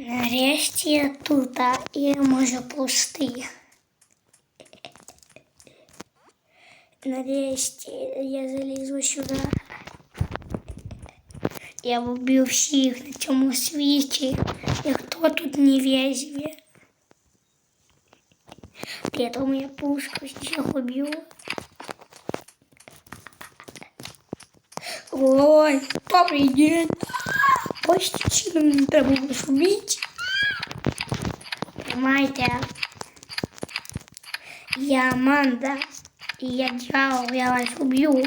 Нарешті я тут, а я можу пусти. Нарешті я залізу сюди. Я вбив всіх на цьому світі. І хто тут не везде? Поэтому я пушку всех убью. Ой, добрый Почти сильно не треба було шуміти. Понимаете? Я Аманда. И я дьявол, я вас убью.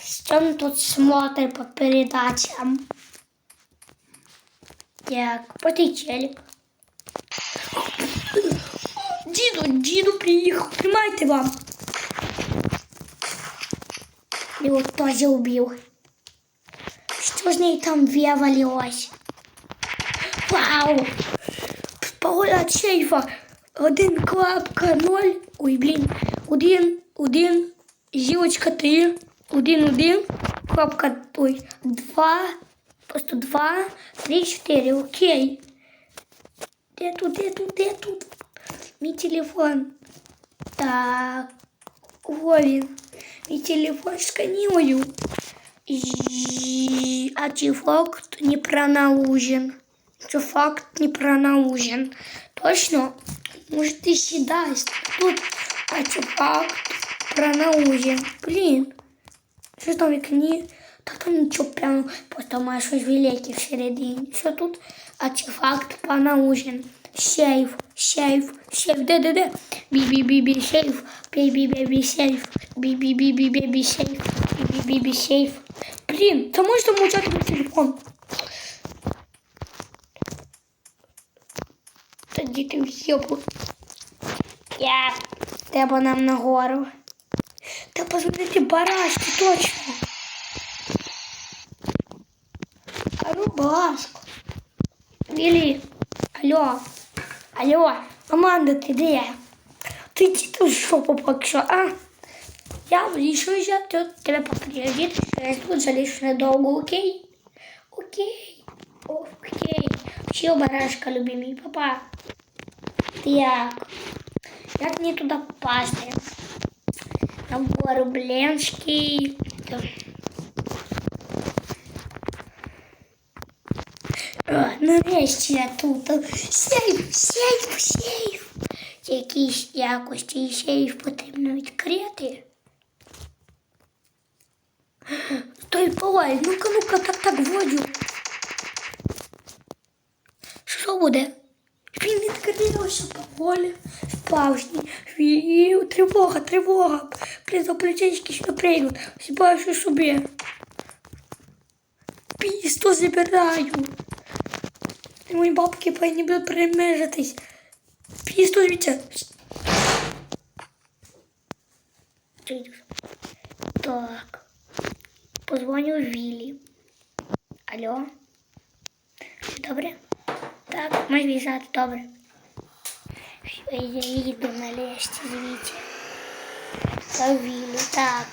Что тут смотрит по передачам? Так, потый челик. Діду, діду приїхав, тримайте вам. Його теж убив. Що з неї там вивалилось? Вау! Пароль від сейфа. Один клапка ноль. Ой, блін. Один, один, зілочка три. Один, один. Клапка, ой, два. Просто два, три, чотири. Окей. Де тут, де тут, де тут? Мій телефон. Так. Во він. Мій телефон сканирую. І... А чи факт не пронаужен? Чи факт не пронаужен? Точно? Может, ты сідасть тут артефакт пронаужен. Блін. Що там в вікні? Та там нічого прямо, просто має щось велике всередині. Що тут? Артефакт пронаужен. Сейф, сейф, сейф, де, де, де? Бі-бі-бі-бі, сейф, бі-бі-бі-бі, сейф, бі-бі-бі-бі-бі, сейф, бі-бі-бі-бі, сейф. Блін, це можна мовчати на телефон? Тоді ти в'єбу. Я. Треба нам нагору. Та позвонити барашки, точно. Алло, Балашко. Вілі. Алло. Алло. Аманда, ти де? Ти діти що попакшо, а? Я вирішую, що тут тебе попередити, що я тут залишу недовго, окей? Окей. Окей. Все, барашка, любимый папа. Так. Як мені туди попасти? На гору Бленський. Нарешті я тут. Сейф, сейф, сейф. Якісь якості сейф потрібно відкрити. Стой, повай, ну-ка, ну-ка, так, так, водю. Що буде? Він відкрився поволі, справжній. І тривога, тривога. Поліцейські сюди прийдуть. Бачу собі. Пісто забираю. І мої бабки повинні будуть примежитись. Пісто звідси. Так. Позвоню Вілі. Алло. Добре? Так, можеш в'їжджати, добре. Все, я їду нарешті звідти. Та Вілі, так.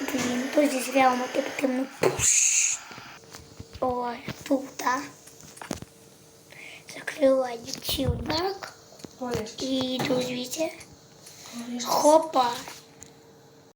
Блін, тут зі зв'язано типу темно. Пуш. Ой, тут, а. Закриваю чудак. І йду звідти. Олеж, Хопа.